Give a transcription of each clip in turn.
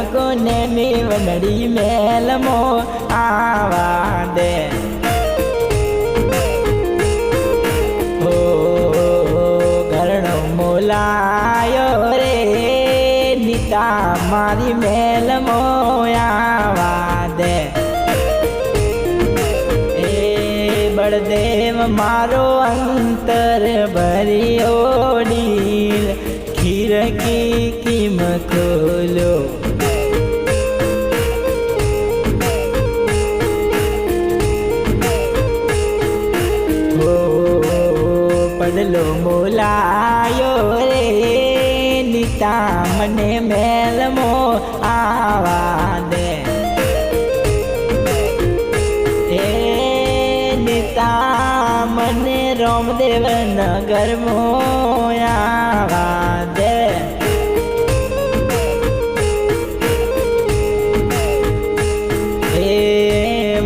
નેની જમકો નેની વનડી મેલમો આવા દે ઓ ઘરણો મોલાયો રે નીતા મારી મેલમો આવા દે એ બળદેવ મારો અંતર ભર્યો ડીલ ખીરકી કિમ ખોલો નીતા રામદેવ નગર મોયા દે.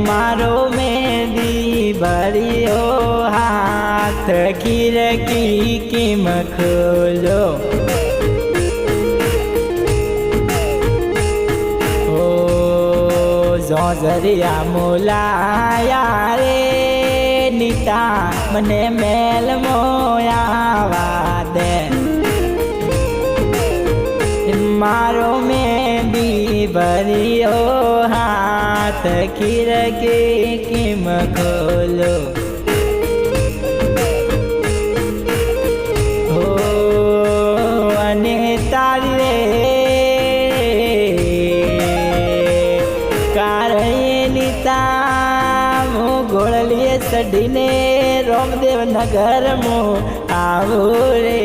મારો મેદી ભર્યો હાથ કિરકી કિમ ખોલો. ઓ ઝોઝરિયા મોલાયા રે. નીતા મને મેલ મોયાવા દે મારો મેંદી ભર્યો હાથ ખીરકે કિમ ખોલો? ગોળલીએ ચડીને રોમદેવ નગરમાં આવો રે.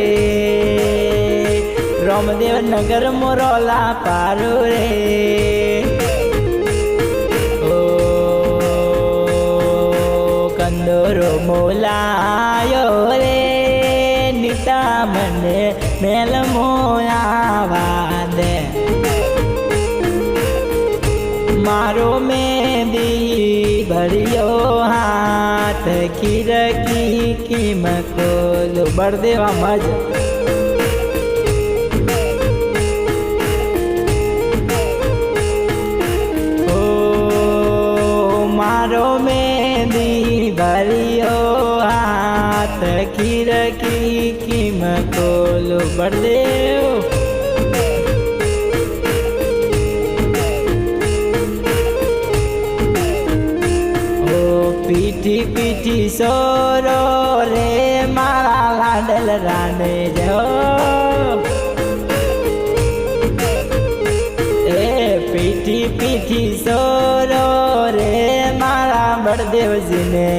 રોમદેવ નગરમાં રોલા પારો રે. ઓ કંદોરો મોલાયો રે. નીતા મને મેલ મોયા દે. મારો મેદી ભર્યો હાથ ખીરકી કિમ ખોલો બળદેવા મજ ઓ મારો મેદી ભર્યો હાથ ખીરકી કિમ ખોલો બળદેવ રાને જો એ પીઠી પીઠી સોરો રે મારા બળદેવજીને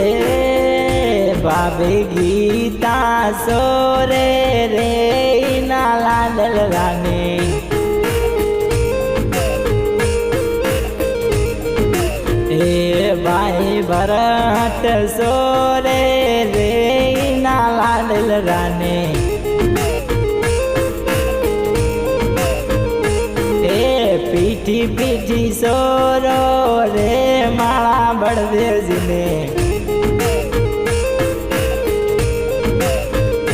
એ ભાભી ગીતા સોરે રે ના લાડલ રાની ભાઈ ભરત સોરે રે ના લાડલ રાને. એ પીઠી પીઠી સોરો રે માળા બળદેવજીને.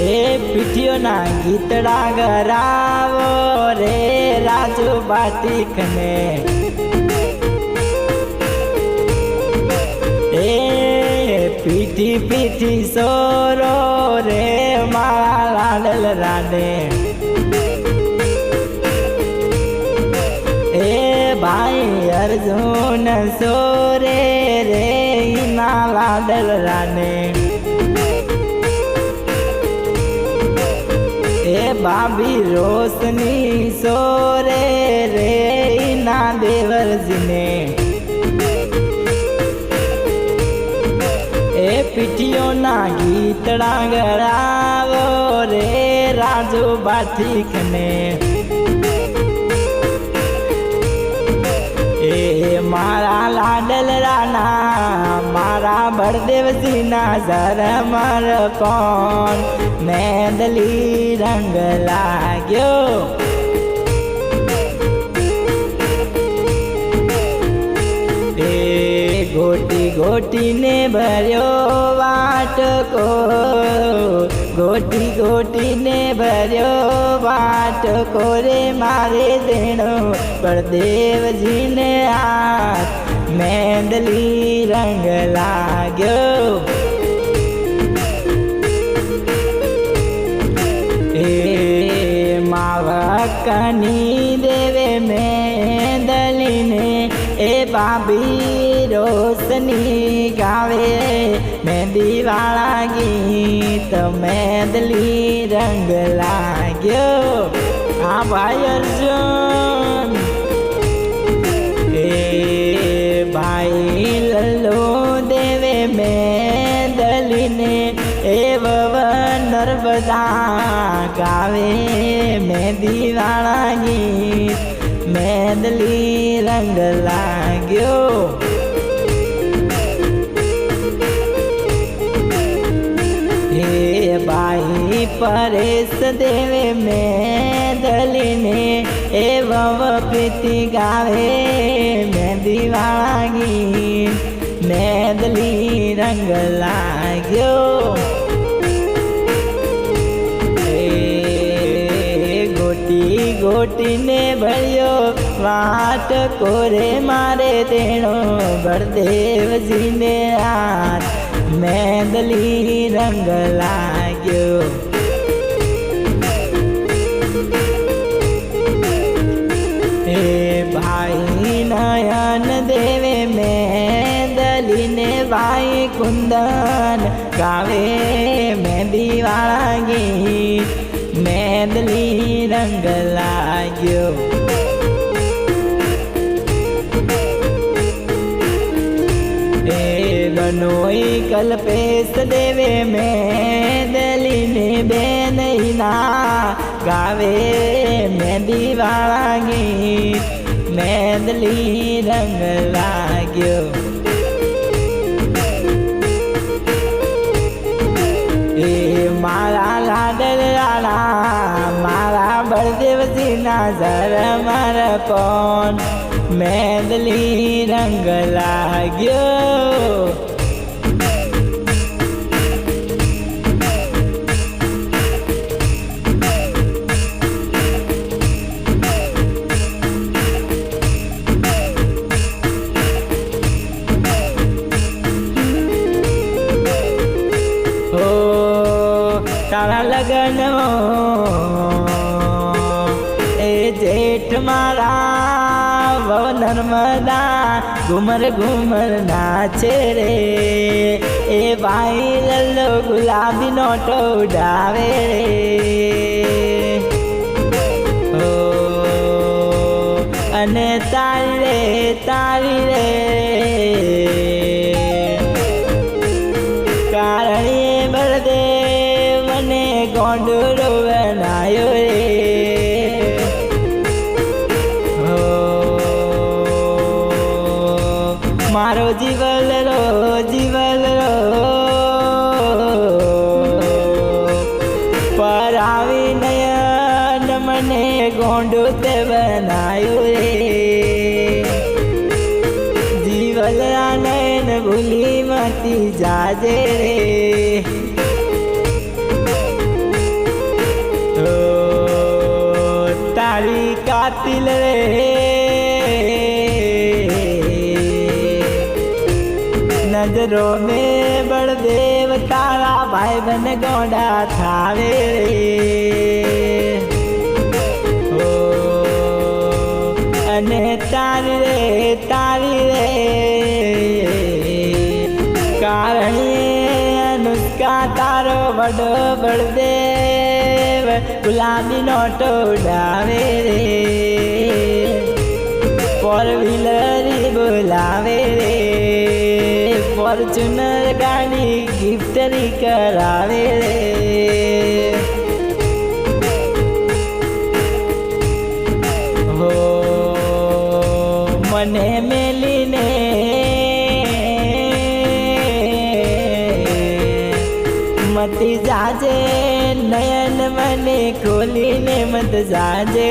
એ પીઠીઓના ગીતડા ગરાવો રે રાજુ બાટીકને એ પીઠી પીઠી સોરો રે, મારા લાડલ રાડે. એ ભાઈ અર્જુન સોરે રે ના લાડલ રાડે. એ બાબી રોશની સોરે રે ના દેવરજીને. પીઠીઓના ગીતડા ગરાવો રે રાજુ બાઠીકને એ મારા લાડલ રાના મારા બળદેવજીના મર કોણ? મેદલી રંગ લાગ્યો. ગોટીને ભર્યો વાટકો ગોટી ગોટીને ભર્યો વાટકો રે મારે દેણો. પરદેવજીને હાથ મેંદલી રંગ લાગ્યો. એ માવકની દેવે મેંદલીને, એ બાબી રોશની ગાવે મહેંદીવાળા ગીત મેંદલી રંગ લાગ્યો. આ ભાઈ અર્જુન. એ ભાઈ લલ્લો દેવે મેદલીને એ વવન નર્મદા ગાવે. મહેંદીવાળા ગીત મેંદલી રંગ લાગ્યો. પરેશ દેવે મેદલીને એ વવ પ્રીતિ ગાવે મેંદીવાળા ગીત મેદલી રંગ લાગ્યો ગોટી ગોટીને ભળ્યો વાટ કોરે મારે તેણો બળદેવજીને હાથ મેંદલી રંગ લાગ્યો નયન દેવે મેંદલીને વાય કુંદન ગાવે મેંદીવાળા ગીત મેંદલી રંગ લાગ્યો. બનોઈ કલ્પેશ દેવે મેંદલીને બેનઈના ગાવે મેંદીવાળા ગીત મેંદલી રંગ લાગ્યો એ મારા લાડલ લાલા મારા બળદેવજીના જર મર કોણ મેંદલી રંગ લાગ્યો જેઠ મારા વવ નર્મદા, ઘુમર ઘુમર નાચે રે. એ ભાઈ લલ્લો ગુલાબી નોટો ઉડાવે રે અને તારી તારી રે. મને ગોંડુ તે બનાયો રે. જીવલરા નયન ભૂલી મતી જાજે રે. તારી કાતિલ રે. નજરો મે બળદેવ તારા ભાઈ બન ગોડા થાવે રે. કારણે અનુષ્કા તારો વડો બળદેવ ગુલાબી નોટો ઉડાવે રે ફોર વ્હીલરી બોલાવે રે ફોર્ચ્યુનર ગાડી ગિફ્ટરી કરાવે રે મતી જાજે, નયન મને ખોલીને મત જાજે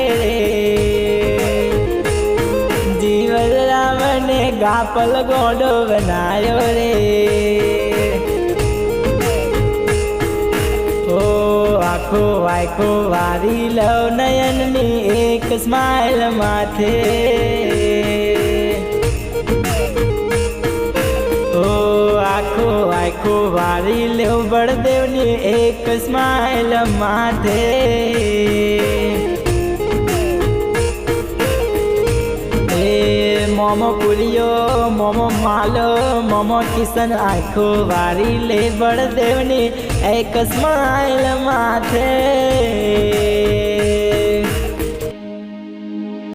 જીવન જીવ ગાપલ ગોડો બનાયો રે. ઓ આખો આખો વારી લવ નયનની એક સ્માઇલ માથે. આખો આખો વારી લેવ બળદેવની એક સ્માઇલ માથે. મોમો પુલિયો મોમો માલો, મોમો કિશન આખો વારી લે બળદેવની એક સ્માઇલ માથે.